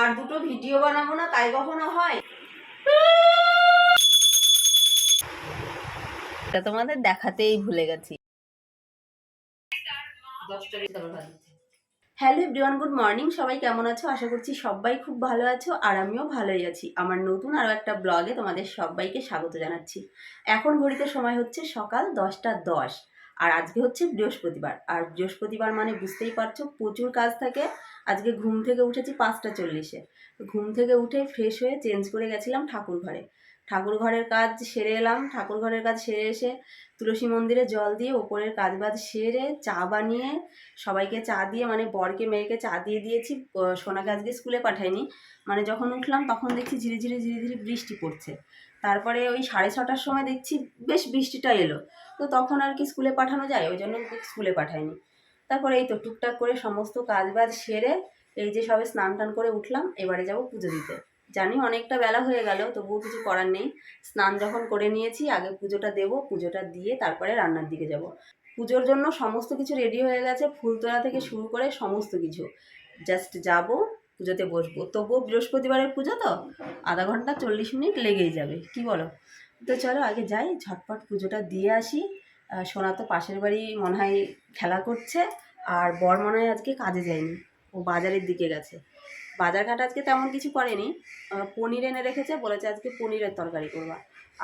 আর দুটো ভিডিও বানাবো না, তাই কখনো হয়? তোমাদের দেখাতেই ভুলে গেছি। Hello everyone, good morning. সবাই কেমন আছো? আশা করছি সবাই খুব ভালো আছো, আর আমিও ভালোই আছি। আমার নতুন আরও একটা ব্লগে তোমাদের সবাইকে স্বাগত জানাচ্ছি। এখন ঘড়িতে সময় হচ্ছে সকাল দশটা দশ, আর আজকে হচ্ছে বৃহস্পতিবার। আর বৃহস্পতিবার মানে বুঝতেই পারছ প্রচুর কাজ থাকে আজকে ঘুম থেকে উঠেছি পাঁচটা চল্লিশে। ঘুম থেকে উঠে ফ্রেশ হয়ে চেঞ্জ করে গেছিলাম ঠাকুর ঘরে। ঠাকুর ঘরের কাজ সেরে এলাম। ঠাকুর ঘরের কাজ সেরে এসে তুলসী মন্দিরে জল দিয়ে ওপরের কাজ বাজ সেরে চা বানিয়ে সবাইকে চা দিয়ে মানে বরকে, মেয়েকে চা দিয়ে দিয়েছি। সোনাকে আজকে স্কুলে পাঠাইনি। মানে যখন উঠলাম তখন দেখছি ধীরে ধীরে ধীরে ধীরে বৃষ্টি পড়ছে। তারপরে ওই সাড়ে ছটার সময় দেখছি বেশ বৃষ্টিটা এলো। তো তখন আর কি স্কুলে পাঠানো যায়, ওই জন্য স্কুলে পাঠাইনি। তারপরে এই তো টুকটাক করে সমস্ত কাজ বাজ সেরে এই যে সবে স্নান টান করে উঠলাম, এবারে যাব পুজো দিতে। জানি অনেকটা বেলা হয়ে গেল, তবুও কিছু করার নেই। স্নান যখন করে নিয়েছি, আগে পুজোটা দেবো, পুজোটা দিয়ে তারপরে রান্নার দিকে যাব। পুজোর জন্য সমস্ত কিছু রেডি হয়ে গেছে, ফুল তোলা থেকে শুরু করে সমস্ত কিছু। জাস্ট যাব, পুজোতে বসবো। তবুও বৃহস্পতিবারের পুজো তো, আধা ঘণ্টা চল্লিশ মিনিট লেগেই যাবে। কি বলো? তো চলো আগে যাই, ঝটপট পুজোটা দিয়ে আসি। সোনা তো পাশের বাড়ি মনে হয় খেলা করছে, আর বর মনে হয় আজকে কাজে যায়নি। ও বাজারের দিকে গেছে। বাজার ঘাট আজকে তেমন কিছু করেনি। পনির এনে রেখেছে, বলেছে আজকে পনিরের তরকারি করবা।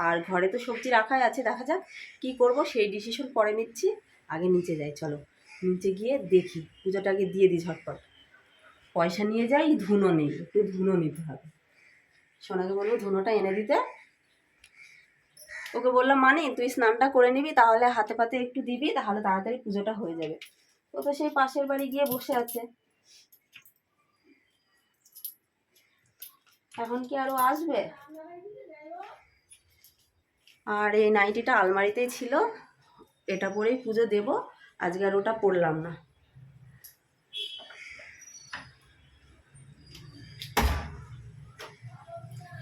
আর ঘরে তো সবজি রাখাই আছে, দেখা যাক কি করব, সেই ডিসিশন পরে নিচ্ছি। আগে নিচে যাই, চলো। নিচে গিয়ে দেখি পুজোটা আগে দিয়ে দিই ঝটপট। পয়সা নিয়ে যাই, ধুনো নেই, একটু ধুনো নিতে হবে। সোনাকে বলব, ধুনোটা এনে দিতে। ওকে বললাম মানে তুই স্নানটা করে নিবি, তাহলে হাতে পাতে একটু দিবি, তাহলে তাড়াতাড়ি পুজোটা হয়ে যাবে। ও তো সেই পাশের বাড়ি গিয়ে বসে আছে। এখন কি আরও আসবে? আর এই নাইটিটা আলমারিতেই ছিল, এটা পরেই পুজো দেব, আজকে আর ওটা পড়লাম না।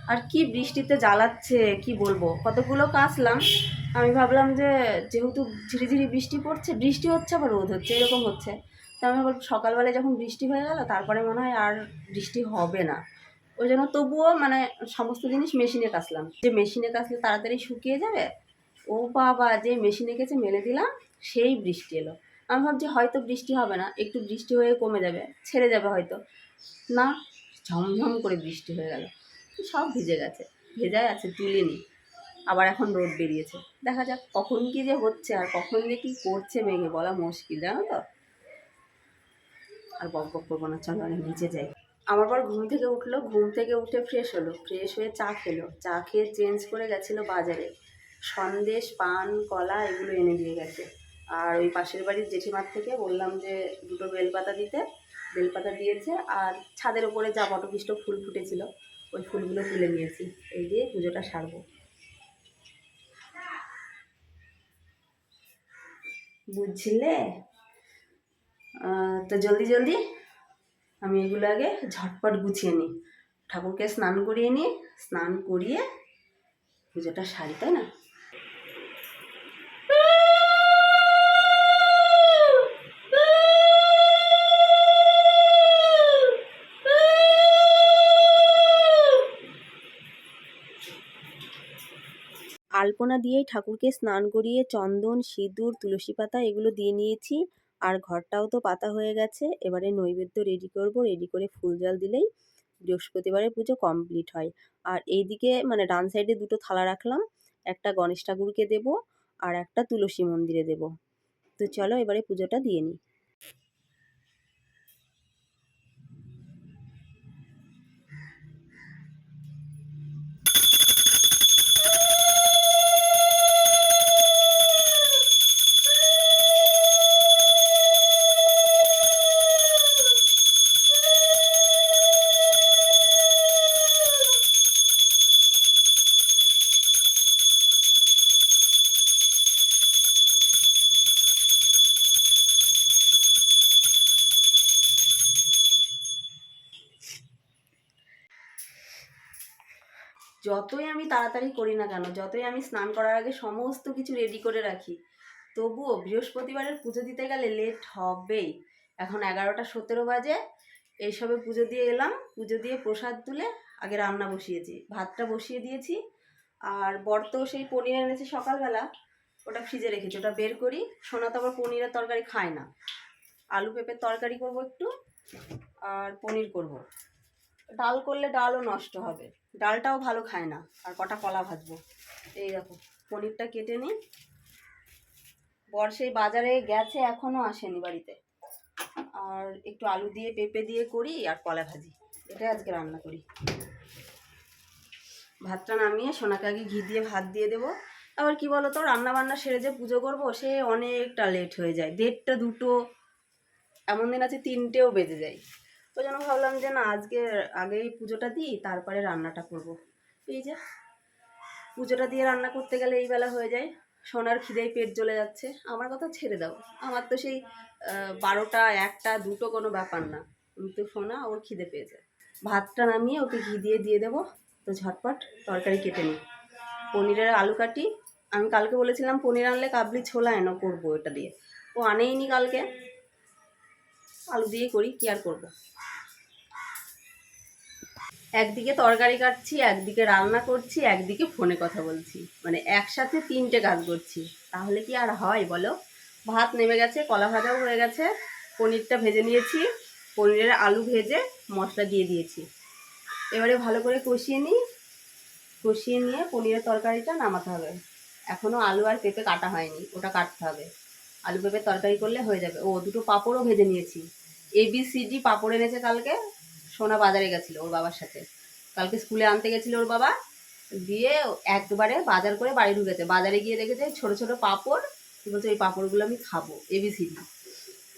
আর কি বৃষ্টিতে জ্বালাচ্ছে, কি বলব? কতগুলো কাচলাম। আমি ভাবলাম যে, যেহেতু ঝিরিঝিরি বৃষ্টি পড়ছে, বৃষ্টি হচ্ছে আবার রোদ হচ্ছে, এরকম হচ্ছে। তো আমি সকালবেলায় যখন বৃষ্টি হয়ে গেল, তারপরে মনে হয় আর বৃষ্টি হবে না। ওই জন্য তবুও মানে সমস্ত জিনিস মেশিনে কাচলাম। যে মেশিনে কাচলে তাড়াতাড়ি শুকিয়ে যাবে, ও বাবা, যে মেশিনে কেচে মেলে দিলাম, সেই বৃষ্টি এলো। আমি ভাবছি হয়তো বৃষ্টি হবে না, একটু বৃষ্টি হয়ে কমে যাবে, ছেড়ে যাবে হয়তো। না, ঝমঝম করে বৃষ্টি হয়ে গেল। সব ভিজে গেছে। ভেজায় আছে, তুলিনি। আবার এখন রোদ বেরিয়েছে। দেখা যাক কখন কি যে হচ্ছে আর কখন যে কি করছে মেঘে বলা মুশকিল, জানো তো? আর বক বক করব না, চলো অনেক নিচে যাই। আমার পর ঘুম থেকে উঠল, ঘুম থেকে উঠে ফ্রেশ হলো ফ্রেশ হয়ে চা খেলো। চা খেয়ে চেঞ্জ করে গেছিল বাজারে। সন্দেশ, পান, কলা এগুলো এনে দিয়ে গেছে। আর ওই পাশের বাড়ির জেঠিমার থেকে বললাম যে, দুটো বেলপাতা দিতে। বেলপাতা দিয়েছে আর ছাদের ওপরে যা বটপিষ্ট ফুল ফুটেছিল। ওই ফুলগুলো তুলে নিয়েছি। এই দিয়ে পুজোটা সারব। বুঝলে? তো জলদি জলদি আমি এগুলো আগে ঝটপট গুছিয়ে নিই। ঠাকুরকে স্নান করিয়ে নিই, স্নান করিয়ে পুজোটা সারি, তাই না? আলপনা দিয়েই ঠাকুরকে স্নান করিয়ে চন্দন, সিঁদুর, তুলসী পাতা এগুলো দিয়ে নিয়েছি। আর ঘরটাও তো পাতা হয়ে গেছে। এবারে নৈবেদ্য রেডি করব। রেডি করে ফুল জল দিলেই বৃহস্পতিবারের পুজো কমপ্লিট হয়। আর এইদিকে মানে ডান সাইডে দুটো থালা রাখলাম। একটা গণেশ ঠাকুরকে দেব আর একটা তুলসী মন্দিরে দেব। তো চলো এবারে পুজোটা দিয়ে নিই। যতই আমি তাড়াতাড়ি করি না কেন, যতই আমি স্নান করার আগে সমস্ত কিছু রেডি করে রাখি, তবুও বৃহস্পতিবারের পুজো দিতে গেলে লেট হবেই। এখন এগারোটা সতেরো বাজে, এইসবে পুজো দিয়ে এলাম, পুজো দিয়ে প্রসাদ তুলে আগে রান্না বসিয়েছি। ভাতটা বসিয়ে দিয়েছি, আর বর তো সেই পনির এনেছে সকালবেলা, ওটা ফ্রিজে রেখেছি, ওটা বের করি। সোনা তো আবার পনিরের তরকারি খায় না। আলু পেঁপের তরকারি করব একটু, আর পনির করব। ডাল করলে ডালও নষ্ট হবে। ডালটাও ভালো খায় না। আর কটা কলা ভাজবো। এই দেখো, পনিরটা কেটে নিই। বর সেই বাজারে গেছে এখনও আসেনি বাড়িতে। আর একটু আলু দিয়ে, পেঁপে দিয়ে করি আর কলা ভাজি। এটাই আজকে রান্না করি। ভাতটা নামিয়ে সোনাকে আগে ঘি দিয়ে ভাত দিয়ে দেবো। আবার কি বলো তো রান্না বান্না সেরে যে পুজো করব, সে অনেকটা লেট হয়ে যায়। দেড়টা, দুটো, এমন দিন আছে তিনটেও বেজে যায়। ওই জন্য ভাবলাম যে না, আজকে আগেই পুজোটা দিই, তারপরে রান্নাটা করব। এই যে, পুজোটা দিয়ে রান্না করতে গেলে এই বেলা হয়ে যায়, সোনার খিদেই পেট জ্বলে যাচ্ছে। আমার কথা ছেড়ে দাও। আমার তো সেই বারোটা, একটা, দুটো কোনো ব্যাপার না। কিন্তু সোনা, ওর খিদে পেয়ে যায়। ভাতটা নামিয়ে ওকে ঘি দিয়ে দিয়ে দেবো। তো ঝটপট তরকারি কেটে নিই। পনিরের আলু কাটি। আমি কালকে বলেছিলাম পনির আনলে কাবলি ছোলা এনো করব এটা দিয়ে। ও আনেইনি কালকে। আলু দিয়ে করি, কি আর করব? একদিকে তরকারি কাটছি, একদিকে রান্না করছি, একদিকে ফোনে কথা বলছি। মানে একসাথে তিনটে কাজ করছি। তাহলে কি আর হয় বলো? ভাত নেমে গেছে, কলা ভাজাও হয়ে গেছে, পনিরটা ভেজে নিয়েছি, পনিরের আলু ভেজে মশলা দিয়ে দিয়েছি। এবারে ভালো করে কষিয়ে নিই। কষিয়ে নিয়ে পনিরের তরকারিটা নামাতে হবে। এখনও আলু আর পেঁপে কাটা হয়নি, ওটা কাটতে হবে। আলু পেঁপে তরকারি করলে হয়ে যাবে। ও, দুটো পাঁপড়ও ভেজে নিয়েছি। এ বি সি ডি পাঁপড় এনেছে কালকে। সোনা বাজারে গেছিল ওর বাবার সাথে। কালকে স্কুলে আনতে গেছিল ওর বাবা, দিয়ে একবারে বাজার করে বাড়ি ঢুকেছে। বাজারে গিয়ে দেখেছে ছোট ছোট পাঁপড়, কি বলছে, ওই পাঁপড়গুলো আমি খাব এবিসিডি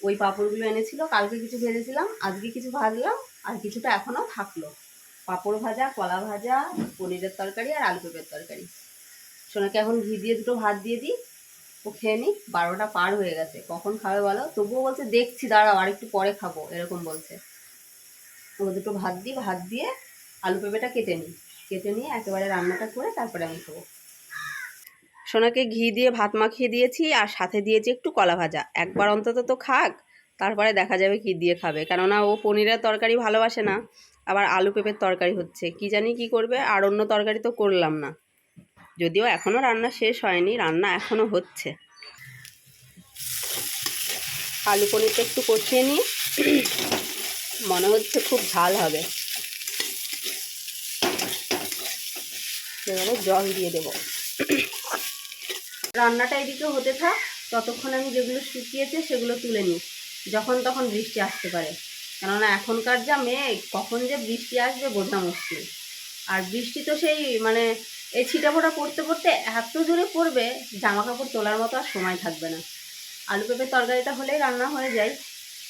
ওই পাঁপড়গুলো এনেছিল, কালকে কিছু ভেজেছিলাম, আজকে কিছু ভাজলাম, আর কিছুটা এখনও থাকল। পাঁপড় ভাজা, কলা ভাজা, পনিরের তরকারি আর আলু পেঁপের তরকারি। সোনাকে এখন ঘি দিয়ে দুটো ভাত দিয়ে দিই, ও খেয়ে নিই বারোটা পার হয়ে গেছে। কখন খাবে বলো? তবুও বলছে, দেখছি, দাঁড়াও আর একটু পরে খাব, এরকম বলছে। ও দুটো ভাত দিই, ভাত দিয়ে আলু পেঁপেটা কেটে নিই। কেটে নিয়ে একেবারে রান্নাটা করে তারপরে আমি খাব। সোনাকে ঘি দিয়ে ভাত মাখিয়ে দিয়েছি আর সাথে দিয়েছি একটু কলা ভাজা। একবার অন্তত তো খাক, তারপরে দেখা যাবে কি দিয়ে খাবে। কেননা ও পনিরের তরকারি ভালোবাসে না, আবার আলু পেঁপের তরকারি হচ্ছে। কি জানি কি করবে, আর অন্য তরকারি তো করলাম না। যদিও এখনও রান্না শেষ হয়নি, রান্না এখনও হচ্ছে। আলু পনিরটা একটু কষিয়ে নিই। মনে হচ্ছে খুব ঝাল হবে। এবারে জল দিয়ে দেব। রান্নাটা এদিকে হতে থাক, ততক্ষণ আমি যেগুলো শুকিয়েছে সেগুলো তুলে নিই, যখন তখন বৃষ্টি আসতে পারে। কেননা এখনকার যা মেঘ, কখন যে বৃষ্টি আসবে বোঝা মুশকিল। আর বৃষ্টি তো সেই মানে এই ছিটাফোটা পড়তে পড়তে এত জোরে পড়বে জামা কাপড় তোলার মতো আর সময় থাকবে না। আলু পেঁপের তরকারিটা হলেই রান্না হয়ে যায়।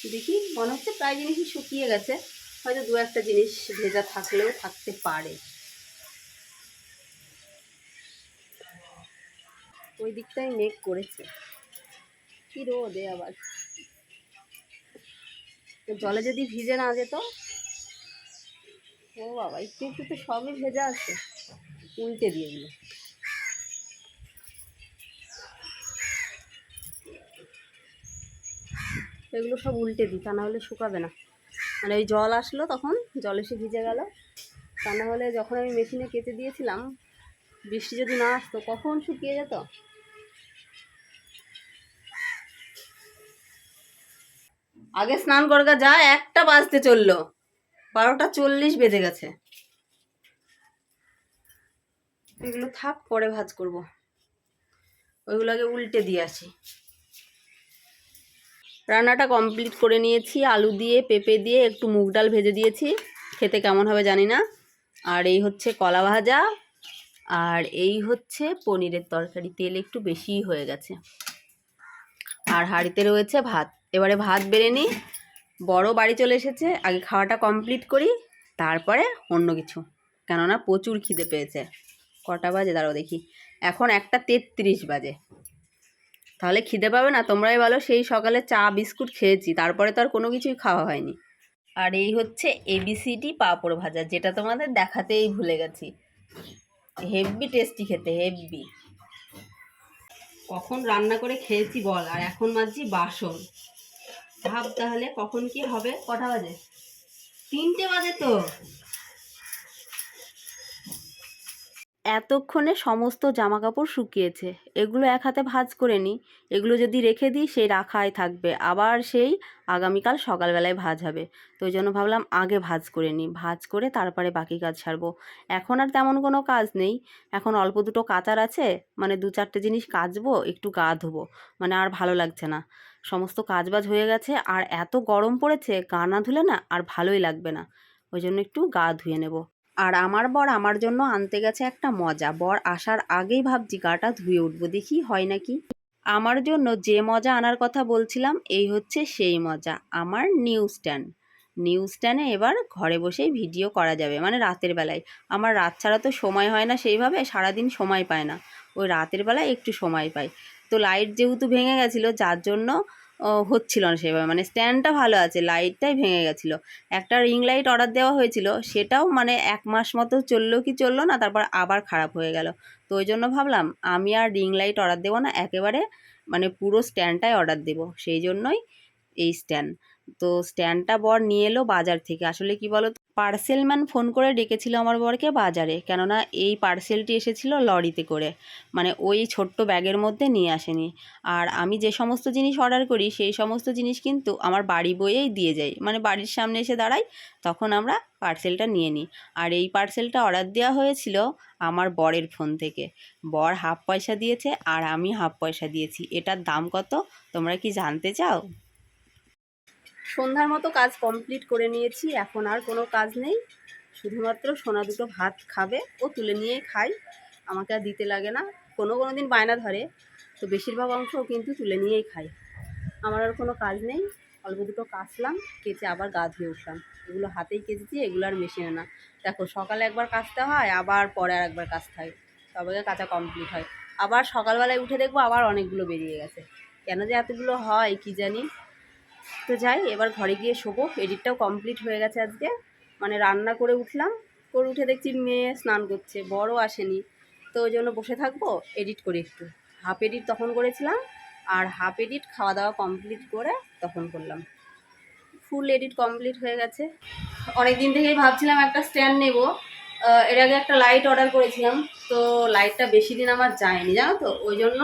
দেখি। মনে হচ্ছে প্রায় জিনিসই শুকিয়ে গেছে। হয়তো দু একটা জিনিস ভেজা থাকলেও থাকতে পারে। ওই দিকটাই মেঘ করেছে। কি রোদে আবার। জলে যদি ভিজে না যেত। ও বাবা, একটু একটু তো সবই ভেজা আছে। উল্টে দিয়ে দিল। এগুলো সব উল্টে দিই, তা নাহলে শুকাবে না। মানে ওই জল আসলো তখন, জল এসে ভিজে গেল। তা নাহলে যখন আমি মেশিনে কেটে দিয়েছিলাম, বৃষ্টি যদি না আসতো, কখন শুকিয়ে যেত? আগে স্নান করগা যা, একটা বাজতে চলল। বারোটা চল্লিশ বেজে গেছে। এগুলো থাক, পরে ভাজ করব। ওইগুলো আগে উল্টে দিয়ে আসি। রান্নাটা কমপ্লিট করে নিয়েছি, আলু দিয়ে, পেঁপে দিয়ে, একটু মুগ ডাল ভেজে দিয়েছি। খেতে কেমন হবে জানি না। আর এই হচ্ছে কলা ভাজা, আর এই হচ্ছে পনিরের তরকারি। তেল একটু বেশিই হয়ে গেছে। আর হাঁড়িতে রয়েছে ভাত। এবারে ভাত বেড়ে নিই। বড় বাড়ি চলে এসেছে। আগে খাওয়াটা কমপ্লিট করি, তারপরে অন্য কিছু। কেননা প্রচুর খিদে পেয়েছে। কটা বাজে? দাঁড়াও দেখি। এখন একটা তেত্রিশ বাজে। তাহলে খিদে পাবে না, তোমরাই বলো সেই সকালে চা, বিস্কুট খেয়েছি, তারপরে তো আর কোনো কিছুই খাওয়া হয়নি। আর এই হচ্ছে এবিসিডি পাঁপড় ভাজা, যেটা তোমাদের দেখাতেই ভুলে গেছি। হেভি টেস্টি খেতে হেভি কখন রান্না করে খেয়েছি বল, আর এখন মাজছি বাসন। ভাব তাহলে কখন কি হবে? কটা বাজে? তিনটে বাজে তো। এতক্ষণে সমস্ত জামা কাপড় শুকিয়েছে। এগুলো এক হাতে ভাজ করে নিই এগুলো যদি রেখে দিই সেই রাখাই থাকবে। আবার সেই আগামীকাল সকালবেলায় ভাজ হবে। তো ওই জন্য ভাবলাম আগে ভাজ করে নিই ভাজ করে তারপরে বাকি কাজ ছাড়বো এখন আর তেমন কোনো কাজ নেই। এখন অল্প দুটো কাচার আছে। মানে দু চারটে জিনিস কাচবো, একটু গা ধোবো। মানে আর ভালো লাগছে না। সমস্ত কাজবাজ হয়ে গেছে। আর এত গরম পড়েছে, গা না ধুলে না আর ভালোই লাগবে না। ওই জন্য একটু গা ধুয়ে নেব। আর আমার বর আমার জন্য আনতে গেছে একটা মজা। বর আসার আগেই ভাবছি গাটা ধুয়ে উঠবো, দেখি হয় নাকি? আমার জন্য যে মজা আনার কথা বলছিলাম, এই হচ্ছে সেই মজা, আমার নিউজ স্ট্যান্ড নিউজ স্ট্যান্ডে এবার ঘরে বসেই ভিডিও করা যাবে মানে রাতের বেলায়। আমার রাত ছাড়া তো সময় হয় না সেইভাবে, সারাদিন সময় পায় না। ওই রাতের বেলায় একটু সময় পাই। তো লাইট যেহেতু ভেঙে গেছিল, যার জন্য হচ্ছিল না সেভাবে। মানে স্ট্যান্ডটা ভালো আছে লাইটটাই ভেঙে গেছিল। একটা রিং লাইট অর্ডার দেওয়া হয়েছিল, সেটাও মানে এক মাস মতো চলল কি চলল না, তারপর আবার খারাপ হয়ে গেল। তো ওই জন্য ভাবলাম, আমি আর রিং লাইট অর্ডার দেবো না, একেবারে মানে পুরো স্ট্যান্ডটাই অর্ডার দেবো। সেই জন্যই এই স্ট্যান্ড তো স্ট্যান্ডটা বর নিয়ে এলো বাজার থেকে। আসলে কি বলো পার্সেলম্যান ফোন করে ডেকেছিল আমার বরকে বাজারে, কেননা এই পার্সেলটি এসেছিল লরিতে করে। মানে ওই ছোট্ট ব্যাগের মধ্যে নিয়ে আসেনি। আর আমি যে সমস্ত জিনিস অর্ডার করি, সেই সমস্ত জিনিস কিন্তু আমার বাড়ি বইয়েই দিয়ে যাই। মানে বাড়ির সামনে এসে দাঁড়াই, তখন আমরা পার্সেলটা নিয়ে নিই। আর এই পার্সেলটা অর্ডার দেওয়া হয়েছিল আমার বরের ফোন থেকে। বর হাফ পয়সা দিয়েছে আর আমি হাফ পয়সা দিয়েছি। এটার দাম কত, তোমরা কি জানতে চাও? সন্ধ্যার মতো কাজ কমপ্লিট করে নিয়েছি, এখন আর কোনো কাজ নেই। শুধুমাত্র সোনা দুটো ভাত খাবে, ও তুলে নিয়েই খাই, আমাকে আর দিতে লাগে না। কোনো কোনো দিন বায়না ধরে, তো বেশিরভাগ অংশ কিন্তু তুলে নিয়েই খাই। আমার আর কোনো কাজ নেই, অল্প দুটো কাচলাম কেচে আবার গা ধুয়ে উঠলাম। এগুলো হাতেই কেচেছি, এগুলো আর মেশিনে না। দেখো, সকালে একবার কাচতে হয়, আবার পরে আর একবার কাচতে হয়। গিয়ে কাঁচা কমপ্লিট হয়। আবার সকালবেলায় উঠে দেখব আবার অনেকগুলো বেরিয়ে গেছে। কেন যে এতগুলো হয়, কি জানি? তো যাই, এবার ঘরে গিয়ে শোবো। এডিটটাও কমপ্লিট হয়ে গেছে আজকে। মানে রান্না করে উঠলাম। করে উঠে দেখছি মেয়ে স্নান করছে। বড় আসেনি। তো ওই জন্য বসে থাকব এডিট করি একটু। হাফ এডিট তখন করেছিলাম, আর হাফ এডিট খাওয়া দাওয়া কমপ্লিট করে তখন করলাম। ফুল এডিট কমপ্লিট হয়ে গেছে। অনেক দিন থেকেই ভাবছিলাম একটা স্ট্যান্ড নেব। এর আগে একটা লাইট অর্ডার করেছিলাম। তো লাইটটা বেশি দিন আমার যায়নি, জানো তো? ওই জন্য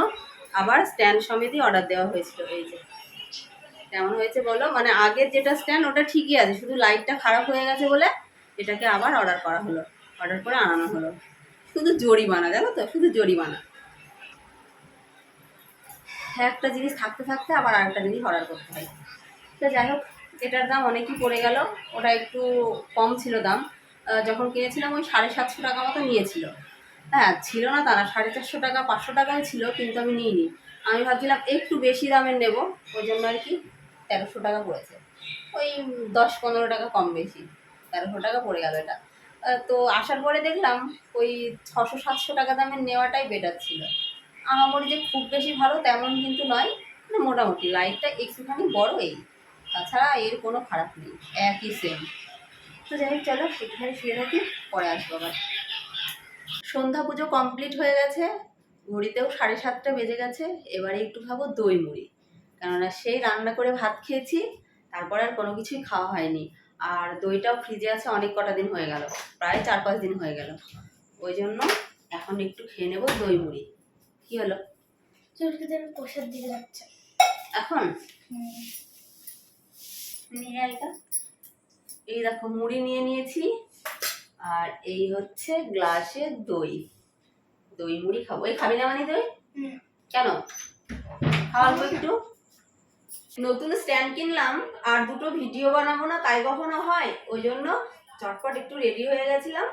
আবার স্ট্যান্ড সমেতই অর্ডার দেওয়া হয়েছিল, এই যে। কেমন হয়েছে বলো? মানে আগের যেটা স্ট্যান্ড ওটা ঠিকই আছে। শুধু লাইটটা খারাপ হয়ে গেছে বলে এটাকে আবার অর্ডার করা হলো। অর্ডার করে আনানো হলো। শুধু জরিমানা, জানো তো? শুধু জরিমানা। একটা জিনিস থাকতে থাকতে আবার আরেকটা জিনিস অর্ডার করতে হয়। তো যাই হোক, এটার দাম অনেকই পড়ে গেল। ওটা একটু কম ছিল দাম। যখন কিনেছিলাম ওই সাড়ে সাতশো টাকা মতো নিয়েছিল। হ্যাঁ ছিল না তারা। সাড়ে চারশো টাকা, পাঁচশো টাকায় ছিল, কিন্তু আমি নিইনি। আমি ভাবছিলাম একটু বেশি দামের নেব। ওই জন্য আর কি তেরোশো টাকা পড়েছে। ওই দশ পনেরো টাকা কম বেশি, তেরোশো টাকা পড়ে গেল এটা। তো আসার পরে দেখলাম ওই ছশো সাতশো টাকা দামের নেওয়াটাই বেটার ছিল। আহামরি যে খুব বেশি ভালো তেমন কিন্তু নয় মানে মোটামুটি লাইটটা একটুখানি বড় এই তাছাড়া এর কোনো খারাপ নেই, একই সেম তো যাই হোক, চলো একটুখানি শুয়ে থাকি, পরে আসব আবার। সন্ধ্যা পুজো কমপ্লিট হয়ে গেছে, ঘড়িতেও সাড়ে সাতটা বেজে গেছে, এবারে একটু খাব দই মুড়ি কেননা সেই রান্না করে ভাত খেয়েছি তারপর আর কোনো কিছুই খাওয়া হয়নি। আর দইটাও ফ্রিজে আছে অনেক কটা দিন হয়ে গেল প্রায় চার পাঁচ দিন হয়ে গেল। ওই জন্য এখন একটু খেয়ে নেব দই মুড়ি। কি হলো? প্রসাদ দিতে যাচ্ছে। এখন? নিয়ে আইটা এই দেখো মুড়ি নিয়ে নিয়েছি। আর এই হচ্ছে গ্লাসে দই। দই মুড়ি খাব। এই খাবি না মানে দই? কেন? খাওয়াবো একটু। নতুন স্ট্যান্ড কিনলাম, আর দুটো ভিডিও বানাবো না, তাই কখনো হয়? ওই জন্য চটপট একটু রেডি হয়ে গেছিলাম।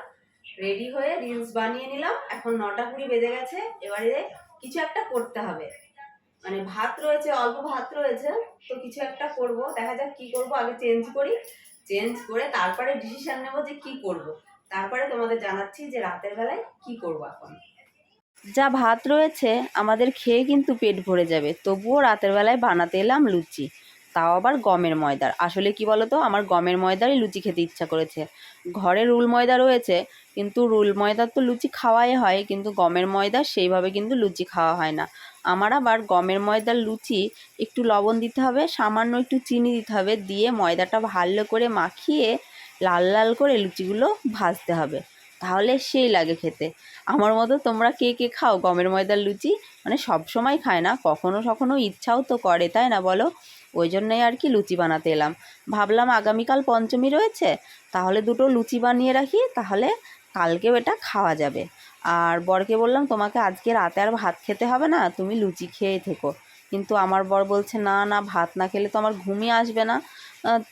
রেডি হয়ে রিলস বানিয়ে নিলাম। এখন নটা কুড়ি বেজে গেছে, এবারে কিছু একটা করতে হবে। মানে ভাত রয়েছে, অল্প ভাত রয়েছে, তো কিছু একটা করব। দেখা যাক কি করব, আগে চেঞ্জ করি। চেঞ্জ করে তারপরে ডিসিশন নেব যে কি করব। তারপরে তোমাদের জানাচ্ছি যে রাতের বেলায় কি করব এখন। যা ভাত রয়েছে, আমাদের খেয়ে কিন্তু পেট ভরে যাবে। তবুও রাতের বেলায় বানাতে এলাম লুচি। তাও আবার গমের ময়দার। আসলে কি বলতো, আমার গমের ময়দারই লুচি খেতে ইচ্ছা করেছে। ঘরে রুল ময়দা রয়েছে, কিন্তু রুল ময়দার তো লুচি খাওয়াই হয়, কিন্তু গমের ময়দা সেইভাবে কিন্তু লুচি খাওয়া হয় না। আমার আবার গমের ময়দার লুচি একটু লবণ দিতে হবে, সামান্য একটু চিনি দিতে হবে, দিয়ে ময়দাটা ভালো করে মাখিয়ে লাল লাল করে লুচিগুলো ভাজতে হবে। তাহলে সেই লাগে খেতে। আমার মতো তোমরা কে কে খাও? গমের ময়দার লুচি? মানে সব সময় খায় না। কখনো কখনো ইচ্ছাও তো করে, তাই না বলো? ওই জন্যই আর কি লুচি বানাতে এলাম। ভাবলাম আগামীকাল পঞ্চমী রয়েছে, তাহলে দুটো লুচি বানিয়ে রাখি, তাহলে কালকেও এটা খাওয়া যাবে। আর বরকে বললাম, তোমাকে আজকে রাতে আর ভাত খেতে হবে না, তুমি লুচি খেয়ে থেকো। কিন্তু আমার বর বলছে, না না, ভাত না খেলে তো আমার ঘুমই আসবে না।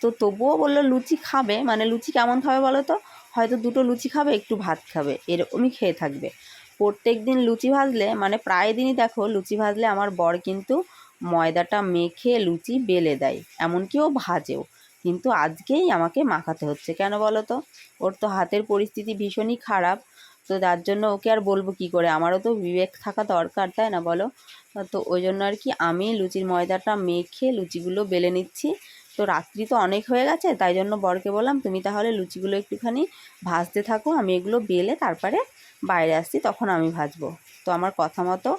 তো তবুও বলল, লুচি খাবে? মানে লুচি কেমন খাবে বলো তো? হয়তো দুটো লুচি খাবে, একটু ভাত খাবে, এরকমই খেয়ে থাকবে। প্রত্যেক দিন লুচি ভাজলে মানে প্রায় দিনই দেখো, লুচি ভাজলে আমার বর কিন্তু ময়দাটা মেখে লুচি বেলে দেয়, এমনকি ও ভাজেও। কিন্তু আজকেই আমাকে মাখাতে হচ্ছে। কেন বলো তো? ওর তো হাতের পরিস্থিতি ভীষণই খারাপ। তো তার জন্য ওকে আর বলব কি করে? আমারও তো বিবেক থাকা দরকার, তাই না বলো? তো ওই জন্য আর কি আমি লুচির ময়দাটা মেখে লুচিগুলো বেলে নিচ্ছি। তো রাত্রি তো অনেক হয়ে গেছে, তাই জন্য বরকে বললাম, তুমি তাহলে লুচিগুলো একটুখানি ভাজতে থাকো, আমি এগুলো বেলে তারপরে বাইরে আসছি, তখন আমি ভাজবো। তো আমার কথা মতো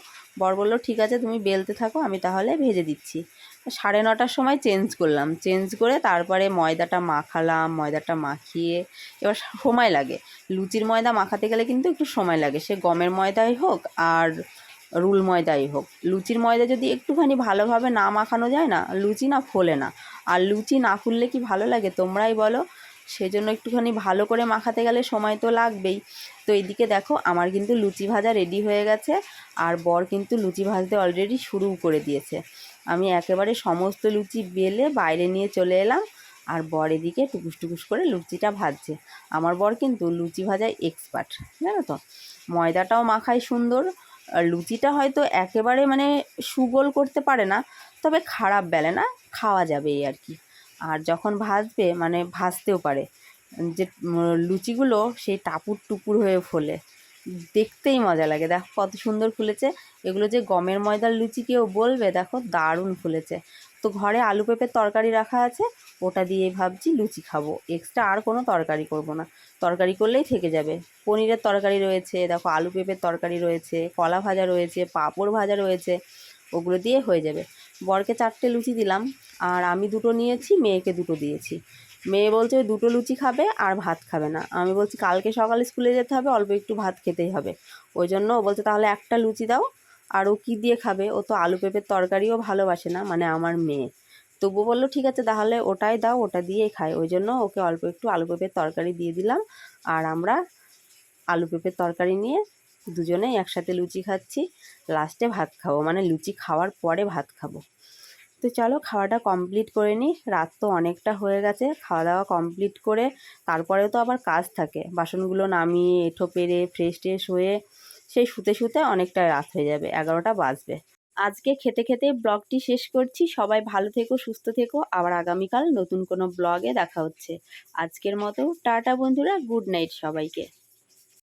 বর বলল, ঠিক আছে, তুমি বেলতে থাকো, আমি তাহলে ভেজে দিচ্ছি। সাড়ে নটার সময় চেঞ্জ করলাম, চেঞ্জ করে তারপরে ময়দাটা মাখালাম, ময়দাটা মাখিয়ে, এবার সময় লাগে। লুচির ময়দা মাখাতে গেলে কিন্তু একটু সময় লাগে, সে গমের ময়দাই হোক আর রুল ময়দাই হোক। লুচির ময়দা যদি একটুখানি ভালোভাবে না মাখানো যায় না, লুচি না ফোলে না। আর লুচি না ফুললে কি ভালো লাগে? তোমরাই বলো। সেজন্য একটুখানি ভালো করে মাখাতে গেলে সময় তো লাগবেই। তো এদিকে দেখো, আমার কিন্তু লুচি ভাজা রেডি হয়ে গেছে। আর বর কিন্তু লুচি ভাজতে অলরেডি শুরু করে দিয়েছে। আমি একেবারে সমস্ত লুচি বেলে বাইরে নিয়ে চলে এলাম। আর বর এদিকে টুকুস টুকুস করে লুচিটা ভাজছে। আমার বর কিন্তু লুচি ভাজায় এক্সপার্ট জানো তো? ময়দাটাও মাখায় সুন্দর। লুচিটা হয়তো একেবারে মানে সুগোল করতে পারে না, তবে খারাপ বেলে না, খাওয়া যাবে এই আর কি। আর যখন ভাজবে মানে ভাজতেও পারে। যে লুচিগুলো সেই টাপুর টুপুর হয়ে ফোলে। দেখতেই মজা লাগে। দেখো কত সুন্দর ফুলেছে। এগুলো যে গমের ময়দার লুচি কেউ বলবে, দেখো দারুণ ফুলেছে। তো ঘরে আলু পেঁপের তরকারি রাখা আছে, ওটা দিয়ে ভাবছি লুচি খাব। এক্সট্রা আর কোনো তরকারি করব না। তরকারি করলেই থেকে যাবে। পনিরের তরকারি রয়েছে, দেখো আলু পেঁপের তরকারি রয়েছে, কলা ভাজা রয়েছে, পাঁপড় ভাজা রয়েছে, ওগুলো দিয়ে হয়ে যাবে। বরকে চারটে লুচি দিলাম, আর আমি দুটো নিয়েছি, মেয়েকে দুটো দিয়েছি। মেয়ে বলছে দুটো লুচি খাবে আর ভাত খাবে না। আমি বলছি, কালকে সকালে স্কুলে যেতে হবে, অল্প একটু ভাত খেতেই হবে। ওই জন্য ও বলছে, তাহলে একটা লুচি দাও আর ও কী দিয়ে খাবে? ও তো আলু পেঁপের তরকারিও ভালোবাসে না মানে আমার মেয়ে। তবু বলল, ঠিক আছে, তাহলে ওটাই দাও, ওটা দিয়েই খাই। ওই জন্য ওকে অল্প একটু আলু পেঁপের তরকারি দিয়ে দিলাম আর আমরা আলু পেঁপের তরকারি নিয়ে দুজনেই একসাথে লুচি খাচ্ছি। লাস্টে ভাত খাব মানে লুচি খাওয়ার পরে ভাত খাব। তো চলো খাওয়াটা কমপ্লিট করে নিই। রাত তো অনেকটা হয়ে গেছে খাওয়া দাওয়া কমপ্লিট করে তারপরেও তো আবার কাজ থাকে। বাসনগুলো নামিয়ে, এঁঠো পেরে ফ্রেশ ট্রেশ হয়ে সেই শুতে শুতে অনেকটা রাত হয়ে যাবে, এগারোটা বাজবে। আজকে খেতে খেতে ব্লগটি শেষ করছি। সবাই ভালো থেকো, সুস্থ থেকো। আবার আগামীকাল নতুন কোনো ব্লগে দেখা হচ্ছে। আজকের মতো টাটা বন্ধুরা, গুড নাইট সবাইকে।